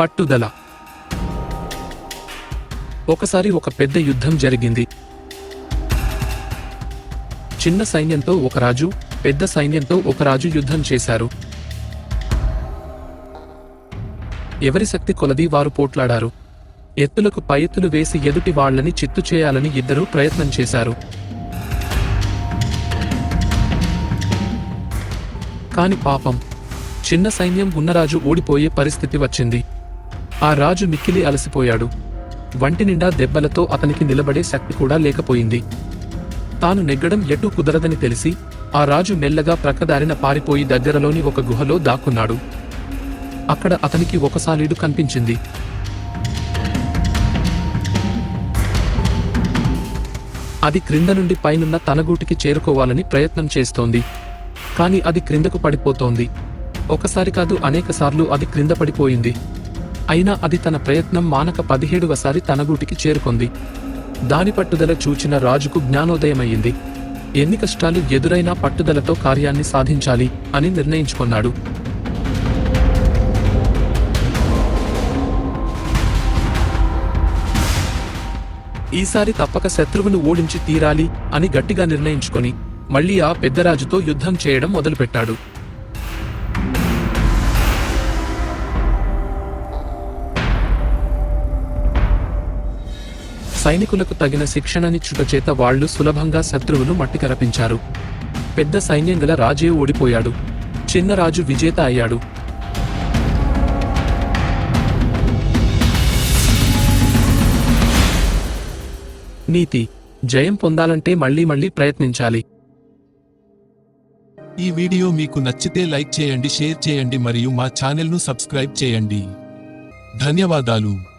పట్టుదల. ఒకసారి ఒక పెద్ద యుద్ధం జరిగింది. చిన్న సైన్యంతో ఒక రాజు పెద్ద సైన్యంతో ఒక రాజు యుద్ధం చేశారు. ఎవరి శక్తి కొలది వారు పోట్లాడారు. ఎత్తులకు పై ఎత్తులు వేసి ఎదుటి వాళ్ళని చిత్తు చేయాలని ఇద్దరూ ప్రయత్నం చేశారు. కాని పాపం చిన్న సైన్యం ఉన్నరాజు ఓడిపోయే పరిస్థితి వచ్చింది. ఆ రాజు మిక్కిలి అలసిపోయాడు. వంటి నిండా దెబ్బలతో అతనికి నిలబడే శక్తి కూడా లేకపోయింది. తాను నెగ్గడం ఎటూ కుదరదని తెలిసి ఆ రాజు మెల్లగా ప్రక్కదారిన పారిపోయి దగ్గరలోని ఒక గుహలో దాక్కున్నాడు. అక్కడ అతనికి ఒక సాలీడు కనిపించింది. అది క్రింద నుండి పైనున్న తన గూటికి చేరుకోవాలని ప్రయత్నం చేస్తోంది. కాని అది క్రిందకు పడిపోతోంది. ఒకసారి కాదు అనేకసార్లు అది క్రింద పడిపోయింది. అయినా అది తన ప్రయత్నం మానక పదిహేడువసారి తన గూటికి చేరుకుంది. దాని పట్టుదల చూచిన రాజుకు జ్ఞానోదయమయ్యింది. ఎన్ని కష్టాలు ఎదురైనా పట్టుదలతో కార్యాన్ని సాధించాలి అని నిర్ణయించుకున్నాడు. ఈసారి తప్పక శత్రువును ఓడించి తీరాలి అని గట్టిగా నిర్ణయించుకొని మళ్ళీ ఆ పెద్దరాజుతో యుద్ధం చేయడం మొదలుపెట్టాడు. సైనికులకు తగిన శిక్షణని చుటచేత వాళ్ళు సులభంగా శత్రువును మట్టికరపించారు. పెద్ద సైన్యం గల రాజే ఓడిపోయాడు. చిన్న రాజు విజేత అయ్యాడు. నీతి జయం పొందాలంటే మళ్ళీ మళ్ళీ ప్రయత్నించాలి. ఈ వీడియో మీకు నచ్చితే లైక్ చేయండి షేర్ చేయండి మరియు మా ఛానల్ను సబ్స్క్రైబ్ చేయండి. ధన్యవాదాలు.